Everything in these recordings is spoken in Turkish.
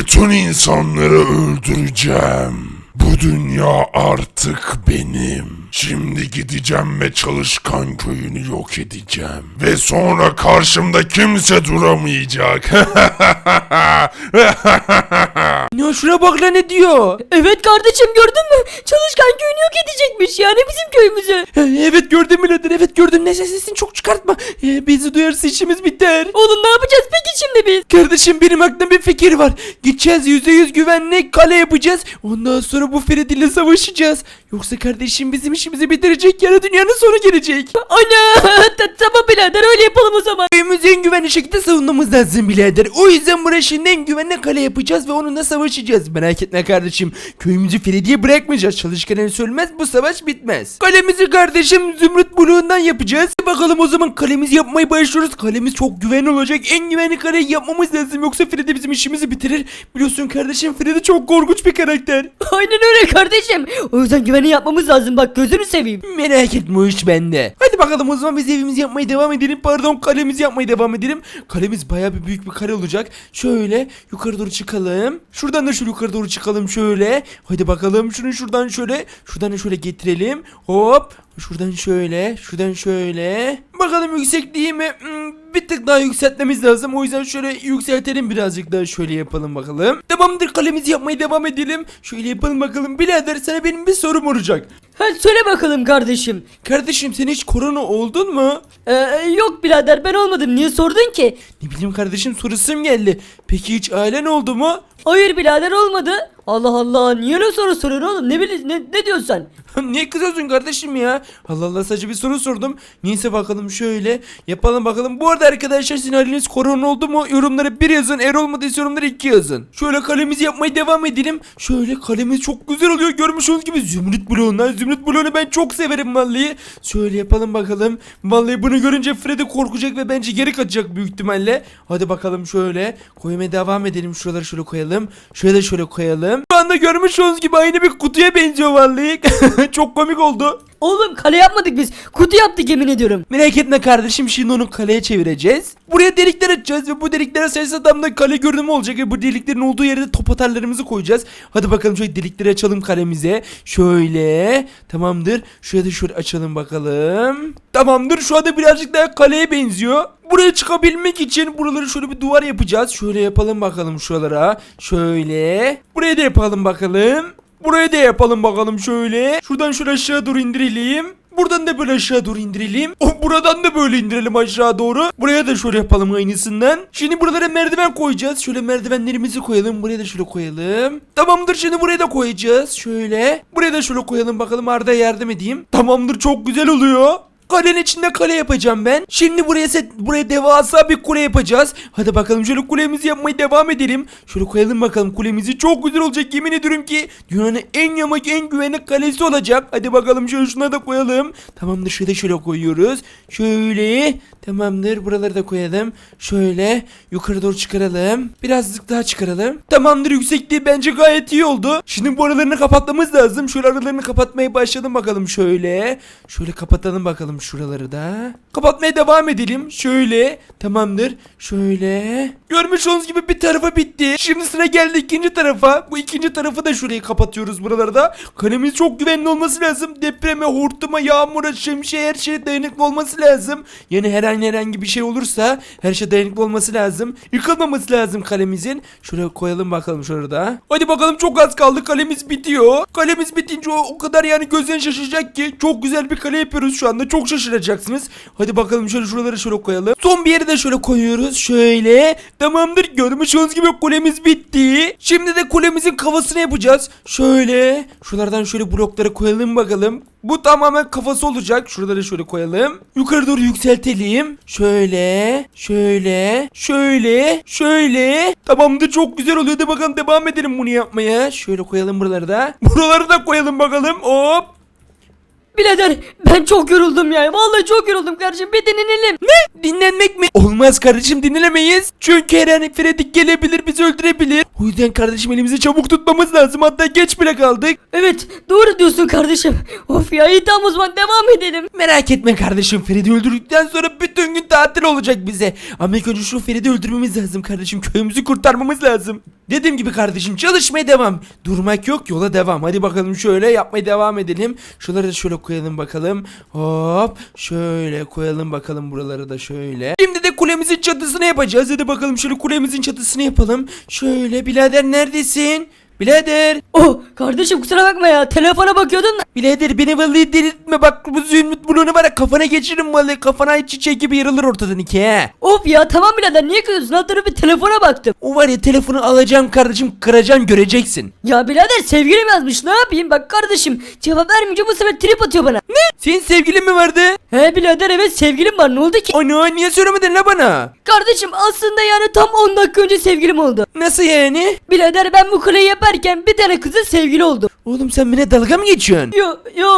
Bütün insanları öldüreceğim. Bu dünya artık benim. Şimdi gideceğim ve çalışkan köyünü yok edeceğim. Ve sonra karşımda kimse duramayacak. Ya şuna bak lan ne diyor? Evet kardeşim gördün mü? Çalışkan köyünü yok edecekmiş yani bizim köyümüzü. Evet gördüm birader evet gördüm. Neyse sesini çok çıkartma. Ee, bizi duyarsa işimiz biter. Oğlum ne yapacağız peki şimdi biz? Kardeşim benim aklımda bir fikir var. Gideceğiz yüzde yüz güvenli kale yapacağız. Ondan sonra bu Freddy ile savaşacağız. Yoksa kardeşim bizim işimizi bitirecek yarı dünyanın sonu gelecek. Ana ta- tamam birader öyle yapalım o zaman. Köyümüzü en güvenli şekilde savunmamız lazım birader. O yüzden buraya şimdi en güvenli kale yapacağız ve onunla savaşacağız. Merak etme kardeşim. Köyümüzü Freddy'ye bırakmayacağız. Çalışkan el söylemez bu savaş bitmez. Kalemizi kardeşim zümrüt buluğundan yapacağız. Bakalım o zaman kalemizi yapmaya başlıyoruz. Kalemiz çok güvenli olacak. En güvenli kaleyi yapmamız lazım. Yoksa Freddy bizim işimizi bitirir. Biliyorsun kardeşim Freddy çok korkunç bir karakter. Aynen öyle kardeşim. O yüzden güveni yapmamız lazım bak gözünü seveyim. Merak etme o iş bende. Hadi bakalım o zaman biz evimizi yapmaya devam edelim. Pardon kalemizi yapmaya devam edelim. Kalemiz baya bir büyük bir kare olacak. Şöyle yukarı doğru çıkalım. Şuradan da şöyle yukarı doğru çıkalım şöyle. Hadi bakalım şunu şuradan şöyle. Şuradan da şöyle getirelim. Hop. Şuradan şöyle. Şuradan şöyle. Bakalım yüksekliği mi? Hmm, bir tık daha yükseltmemiz lazım. O yüzden şöyle yükseltelim birazcık daha şöyle yapalım bakalım. Tamamdır kalemizi yapmaya devam edelim. Şöyle yapalım bakalım. Birader sana benim bir sorum olacak. Ha, söyle bakalım kardeşim. Kardeşim sen hiç korona oldun mu? Ee, yok birader ben olmadım niye sordun ki? Ne bileyim kardeşim sorusum geldi. Peki hiç ailen oldu mu? Hayır birader olmadı. Allah Allah niye öyle soru soruyorsun oğlum ne, bili- ne, ne diyorsun sen? Niye kızıyorsun kardeşim ya? Allah Allah sadece bir soru sordum. Neyse bakalım şöyle yapalım bakalım. Bu arada arkadaşlar sizin haliniz korona oldu mu? Yorumlara bir yazın. Eğer olmadıysa yorumlara iki yazın. Şöyle kalemizi yapmaya devam edelim. Şöyle kalemiz çok güzel oluyor. Görmüş olduğunuz gibi zümrüt bloğundan. Zümrüt bloğunu ben çok severim vallahi. Şöyle yapalım bakalım. Vallahi bunu görünce Freddy korkacak ve bence geri kaçacak büyük ihtimalle. Hadi bakalım şöyle. Koymaya devam edelim. Şuraları şöyle koyalım. Şöyle şöyle koyalım. Şu anda görmüş olduğunuz gibi aynı bir kutuya benziyor vallahi. çok komik oldu. Oğlum kale yapmadık biz kutu yaptık yemin ediyorum. Merak etme kardeşim şimdi onu kaleye çevireceğiz. Buraya delikler açacağız ve bu deliklere sayısı adamda kale görünümü olacak ve bu deliklerin olduğu yere de top atarlarımızı koyacağız. Hadi bakalım şöyle delikleri açalım kalemize. Şöyle tamamdır. Şuraya da şöyle açalım bakalım. Tamamdır şu anda birazcık daha kaleye benziyor. Buraya çıkabilmek için buraları şöyle bir duvar yapacağız. Şöyle yapalım bakalım şuralara. Şöyle. Buraya da yapalım bakalım. Buraya da yapalım bakalım şöyle. Şuradan şöyle aşağı doğru indirelim. Buradan da böyle aşağı doğru indirelim. Oh, buradan da böyle indirelim aşağı doğru. Buraya da şöyle yapalım aynısından. Şimdi buralara merdiven koyacağız. Şöyle merdivenlerimizi koyalım. Buraya da şöyle koyalım. Tamamdır şimdi buraya da koyacağız. Şöyle. Buraya da şöyle koyalım bakalım Arda yardım edeyim. Tamamdır çok güzel oluyor. Kalenin içinde kale yapacağım ben. Şimdi buraya set, buraya devasa bir kule yapacağız. Hadi bakalım şöyle kulemizi yapmaya devam edelim. Şöyle koyalım bakalım kulemizi. Çok güzel olacak yemin ediyorum ki dünyanın en yamak en güvenli kalesi olacak. Hadi bakalım şöyle şuna da koyalım. Tamamdır şöyle şöyle koyuyoruz. Şöyle tamamdır buraları da koyalım. Şöyle yukarı doğru çıkaralım. Birazcık daha çıkaralım. Tamamdır yüksekliği bence gayet iyi oldu. Şimdi bu aralarını kapatmamız lazım. Şöyle aralarını kapatmaya başladım bakalım şöyle. Şöyle kapatalım bakalım şuraları da. Kapatmaya devam edelim. Şöyle. Tamamdır. Şöyle. Görmüş olduğunuz gibi bir tarafa bitti. Şimdi sıra geldi ikinci tarafa. Bu ikinci tarafı da şurayı kapatıyoruz buralarda. Kalemiz çok güvenli olması lazım. Depreme, hortuma, yağmura, şimşeğe her şeye dayanıklı olması lazım. Yani herhangi herhangi bir şey olursa her şey dayanıklı olması lazım. Yıkılmaması lazım kalemizin. Şuraya koyalım bakalım şurada. Hadi bakalım çok az kaldı. Kalemiz bitiyor. Kalemiz bitince o, o kadar yani gözden şaşıracak ki. Çok güzel bir kale yapıyoruz şu anda. Çok şaşıracaksınız. Hadi bakalım şöyle şuraları şöyle koyalım. Son bir yeri de şöyle koyuyoruz. Şöyle. Tamamdır. Görmüş olduğunuz gibi kulemiz bitti. Şimdi de kulemizin kafasını yapacağız. Şöyle. Şuralardan şöyle blokları koyalım bakalım. Bu tamamen kafası olacak. Şuraları şöyle koyalım. Yukarı doğru yükseltelim. Şöyle. Şöyle. Şöyle. Şöyle. Tamamdır çok güzel oluyor. Hadi bakalım devam edelim bunu yapmaya. Şöyle koyalım buraları da. Buraları da koyalım bakalım. Hop. Birader ben çok yoruldum ya. Vallahi çok yoruldum kardeşim. Bir dinlenelim. Ne? Dinlenmek mi? Olmaz kardeşim dinlenemeyiz. Çünkü her an Freddy gelebilir bizi öldürebilir. O yüzden kardeşim elimizi çabuk tutmamız lazım. Hatta geç bile kaldık. Evet doğru diyorsun kardeşim. Of ya iyi tamam o zaman devam edelim. Merak etme kardeşim Freddy öldürdükten sonra bütün gün tatil olacak bize. Ama ilk önce şu Freddy öldürmemiz lazım kardeşim. Köyümüzü kurtarmamız lazım. Dediğim gibi kardeşim çalışmaya devam. Durmak yok yola devam. Hadi bakalım şöyle yapmaya devam edelim. Şuraları da şöyle koyalım bakalım. Hop şöyle koyalım bakalım buraları da şöyle. Şimdi de kulemizin çatısını yapacağız. Hadi bakalım şöyle kulemizin çatısını yapalım. Şöyle birader neredesin? Birader. Oh kardeşim kusura bakma ya. Telefona bakıyordun da. Birader beni vallahi delirtme bak bu zümrüt bloğunu var ya kafana geçiririm vallahi kafana ait çiçek gibi yarılır ortadan ikiye. Of ya tamam birader niye kızıyorsun? Alt bir telefona baktım. O var ya telefonu alacağım kardeşim kıracağım göreceksin. Ya birader sevgilim yazmış ne yapayım bak kardeşim cevap vermeyince bu sefer trip atıyor bana. Ne? Senin sevgilin mi vardı? He birader evet sevgilim var ne oldu ki? Ana niye söylemedin la bana? Kardeşim aslında yani tam 10 dakika önce sevgilim oldu. Nasıl yani? Birader ben bu kuleyi yaparken bir tane kızla sevgili oldu. Oğlum sen bana dalga mı geçiyorsun? Yo yo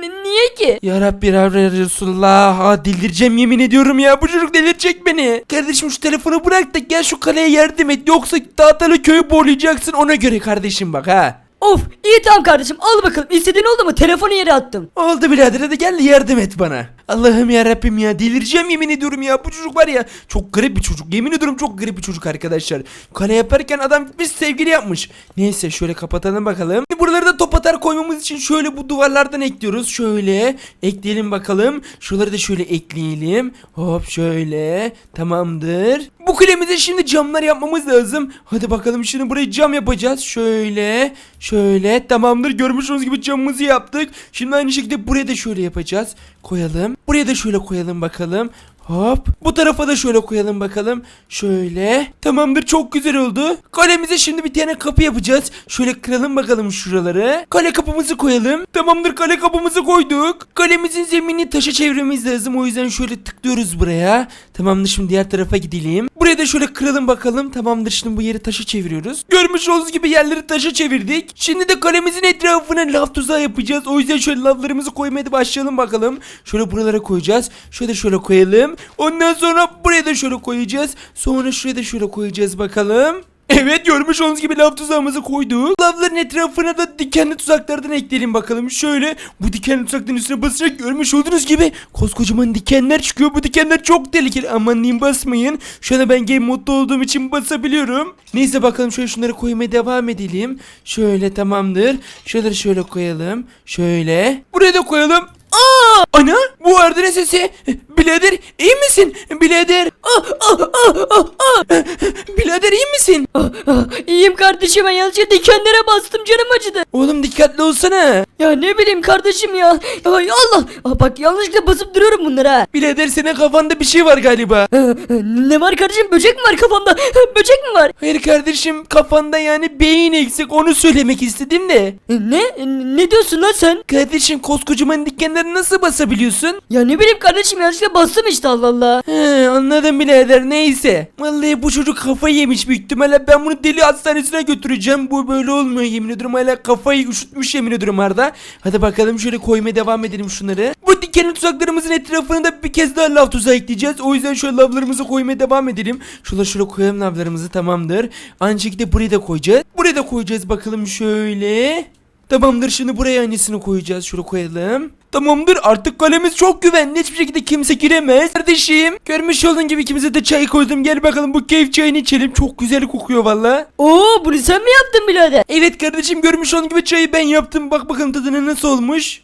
n- niye ki? Ya Rabbi ya Resulullah ha delireceğim yemin ediyorum ya bu çocuk delirecek beni. Kardeşim şu telefonu bırak da gel şu kaleye yardım et yoksa tahtalı köyü borlayacaksın ona göre kardeşim bak ha. Of iyi tamam kardeşim al bakalım istediğin oldu mu telefonu yere attım. Oldu birader hadi gel yardım et bana. Allah'ım ya Rabbim ya delireceğim yemin ediyorum ya. Bu çocuk var ya çok garip bir çocuk. Yemin ediyorum çok garip bir çocuk arkadaşlar. Kale yaparken adam gitmiş sevgili yapmış. Neyse şöyle kapatalım bakalım. Buraları da top atar koymamız için şöyle bu duvarlardan ekliyoruz. Şöyle ekleyelim bakalım. Şuraları da şöyle ekleyelim. Hop şöyle tamamdır. Bu kulemize şimdi camlar yapmamız lazım. Hadi bakalım şimdi burayı cam yapacağız. Şöyle şöyle tamamdır. Görmüş olduğunuz gibi camımızı yaptık. Şimdi aynı şekilde buraya da şöyle yapacağız. Koyalım. Buraya da şöyle koyalım bakalım. Hop. Bu tarafa da şöyle koyalım bakalım. Şöyle. Tamamdır çok güzel oldu. Kalemize şimdi bir tane kapı yapacağız. Şöyle kıralım bakalım şuraları. Kale kapımızı koyalım. Tamamdır kale kapımızı koyduk. Kalemizin zeminini taşa çevirmemiz lazım. O yüzden şöyle tıklıyoruz buraya. Tamamdır şimdi diğer tarafa gidelim. Buraya da şöyle kıralım bakalım. Tamamdır şimdi bu yeri taşa çeviriyoruz. Görmüş olduğunuz gibi yerleri taşa çevirdik. Şimdi de kalemizin etrafına lav tuzağı yapacağız. O yüzden şöyle lavlarımızı koymaya başlayalım bakalım. Şöyle buralara koyacağız. Şöyle şöyle koyalım. Ondan sonra buraya da şöyle koyacağız. Sonra şuraya da şöyle koyacağız bakalım. Evet görmüş olduğunuz gibi lav tuzağımızı koyduk. Lavların etrafına da dikenli tuzaklardan ekleyelim bakalım. Şöyle bu dikenli tuzakların üstüne basarak görmüş olduğunuz gibi koskocaman dikenler çıkıyor. Bu dikenler çok tehlikeli. Aman diyeyim basmayın. Şu anda ben game modda olduğum için basabiliyorum. Neyse bakalım şöyle şunları koymaya devam edelim. Şöyle tamamdır. Şuraları şöyle koyalım. Şöyle. Buraya da koyalım. Aa! Ana! Bu ne sesi? Birader iyi misin? Birader. Ah, ah, ah, ah, ah. Birader iyi misin? Ah, ah, İyiyim kardeşim ben yanlışlıkla dikenlere bastım canım acıdı. Oğlum dikkatli olsana. Ya ne bileyim kardeşim ya. Ya Allah. Ah, bak yanlışlıkla basıp duruyorum bunlara. Birader senin kafanda bir şey var galiba. Ah, ah, Ne var kardeşim böcek mi var kafamda? Böcek mi var? Hayır kardeşim kafanda yani beyin eksik onu söylemek istedim de. Ne? Ne diyorsun lan sen? Kardeşim koskocaman dikenleri nasıl basabiliyorsun? Ya ne bileyim kardeşim yanlışlıkla bastım işte Allah Allah. He anladım birader neyse. Vallahi bu çocuk kafayı yemiş büyük ihtimalle ben bunu deli hastanesine götüreceğim. Bu böyle olmuyor yemin ediyorum hala kafayı üşütmüş yemin ediyorum Arda. Hadi bakalım şöyle koymaya devam edelim şunları. Bu dikenli tuzaklarımızın etrafına da bir kez daha lav tuzağı ekleyeceğiz. O yüzden şöyle lavlarımızı koymaya devam edelim. Şöyle şöyle koyalım lavlarımızı tamamdır. Aynı şekilde buraya da koyacağız. Buraya da koyacağız bakalım şöyle. Tamamdır şimdi buraya aynısını koyacağız. Şunu koyalım. Tamamdır artık kalemiz çok güvenli. Hiçbir şekilde kimse giremez. Kardeşim görmüş olduğun gibi ikimize de çay koydum. Gel bakalım bu keyif çayını içelim. Çok güzel kokuyor valla. Oo bunu sen mi yaptın birader? Evet kardeşim görmüş olduğun gibi çayı ben yaptım. Bak bakalım tadına nasıl olmuş.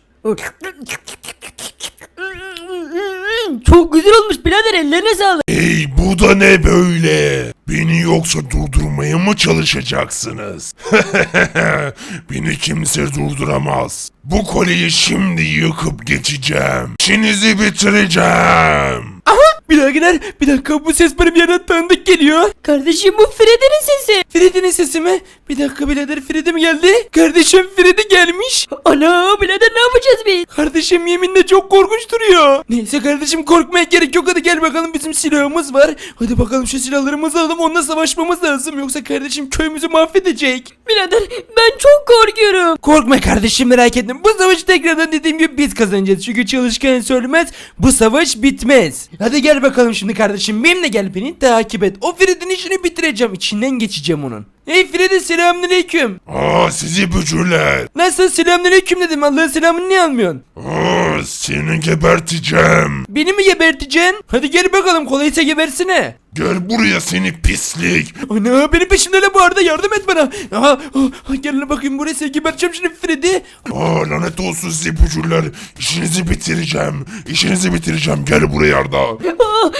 Çok güzel olmuş birader ellerine sağlık. Ey bu da ne böyle? Beni yoksa durdurmaya mı çalışacaksınız? Beni kimse durduramaz. Bu koleyi şimdi yıkıp geçeceğim. İşinizi bitireceğim. Birader bir dakika bu ses bana bir yerden tanıdık geliyor. Kardeşim bu Freddy'nin sesi. Freddy'nin sesi mi? Bir dakika birader Freddy mi geldi? Kardeşim Freddy gelmiş. Ana birader ne yapacağız biz? Kardeşim yeminle çok korkunç duruyor. Neyse kardeşim korkmaya gerek yok hadi gel bakalım bizim silahımız var. Hadi bakalım şu silahlarımızı alalım onunla savaşmamız lazım yoksa kardeşim köyümüzü mahvedecek. Birader ben çok korkuyorum. Korkma kardeşim merak etme. Bu savaşı tekrardan dediğim gibi biz kazanacağız. Çünkü çalışkan söylemez bu savaş bitmez. Hadi gel bakalım şimdi kardeşim. Benimle gel beni takip et. O Fred'in işini bitireceğim. İçinden geçeceğim onun. Hey Freddy selamünaleyküm. Aa sizi bücürler. Nasıl selamünaleyküm dedim. Allah'ın selamını niye almıyorsun? Aa seni geberteceğim. Beni mi geberteceksin? Hadi gel bakalım kolaysa gebersene. Gel buraya seni pislik. Ana benim peşimde ne bu arada yardım et bana. Aha, ah, gel bakayım buraya seni geberteceğim şimdi Freddy. Aa lanet olsun sizi bücürler. İşinizi bitireceğim. İşinizi bitireceğim. Gel buraya Arda. Aa,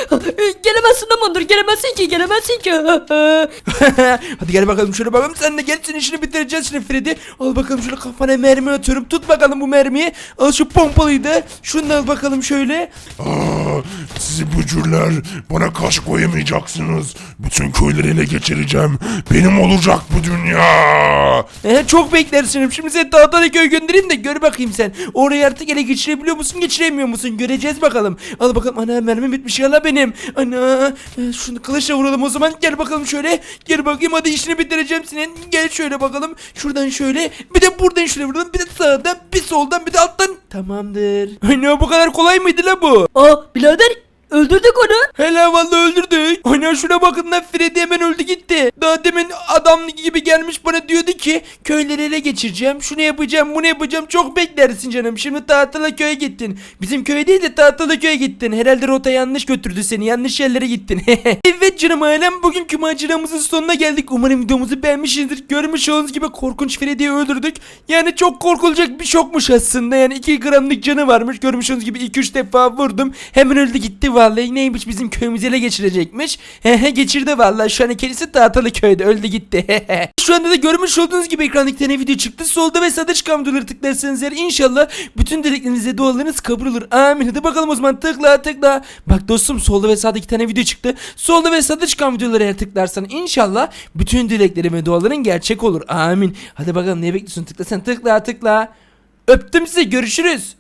gelemezsin Amondur gelemezsin ki gelemezsin ki. Hadi gel bakalım şöyle bakalım sen de gel senin işini bitireceğiz şimdi Freddy. Al bakalım şöyle kafana mermi atıyorum. Tut bakalım bu mermiyi. Al şu pompalıyı da. Şunu da al bakalım şöyle. Aa, sizi bücürler. Bana karşı koyamayacaksınız. Bütün köyleri ele geçireceğim. Benim olacak bu dünya. Ee, çok beklersin. Şimdi seni Tahtalı köye göndereyim de gör bakayım sen. Orayı artık ele geçirebiliyor musun geçiremiyor musun? Göreceğiz bakalım. Al bakalım. Ana mermi bitmiş yala benim. Ana. e, Şunu kılıçla vuralım o zaman. Gel bakalım şöyle. Gel bakayım hadi işini bitireceğim senin. Gel şöyle bakalım. Şuradan şöyle. Bir de buradan şöyle vuralım. Bir de sağdan bir soldan bir de alttan. Tamamdır. Ana bu kadar kolay mıydı la bu? Aa birader öldürdük onu. Hele vallahi öldürdük. Ana şuna bakın lan Freddy hemen öldü gitti. Daha demin adam gibi gelmiş bana diyordu ki köyleri ele geçireceğim. Şunu yapacağım bunu yapacağım. Çok beklersin canım. Şimdi Tahtalı köye gittin. Bizim köy değil de Tahtalı köye gittin. Herhalde rota yanlış götürdü seni. Yanlış yerlere gittin. evet canım ailem bugünkü maceramızın sonuna geldik. Umarım videomuzu beğenmişsinizdir. Görmüş olduğunuz gibi korkunç Freddy'yi öldürdük. Yani çok korkulacak bir şokmuş aslında. Yani 2 gramlık canı varmış. Görmüş olduğunuz gibi 2-3 defa vurdum. Hemen öldü gitti vallahi. Neymiş bizim köyümüzü ele geçirecekmiş. Hehe geçirdi vallahi. Şu an kendisi tahtalı köyde öldü gitti. Şu anda da görmüş olduğunuz gibi ekranda iki tane video çıktı. Solda ve sağda çıkan videoları tıklarsanız eğer inşallah bütün dilekleriniz ve dualarınız kabul olur. Amin. Hadi bakalım o zaman tıkla tıkla. Bak dostum solda ve sağda iki tane video çıktı. Solda ve sağda çıkan videoları eğer tıklarsan inşallah bütün dileklerin ve duaların gerçek olur. Amin. Hadi bakalım ne bekliyorsun tıkla sen tıkla tıkla. Öptüm sizi görüşürüz.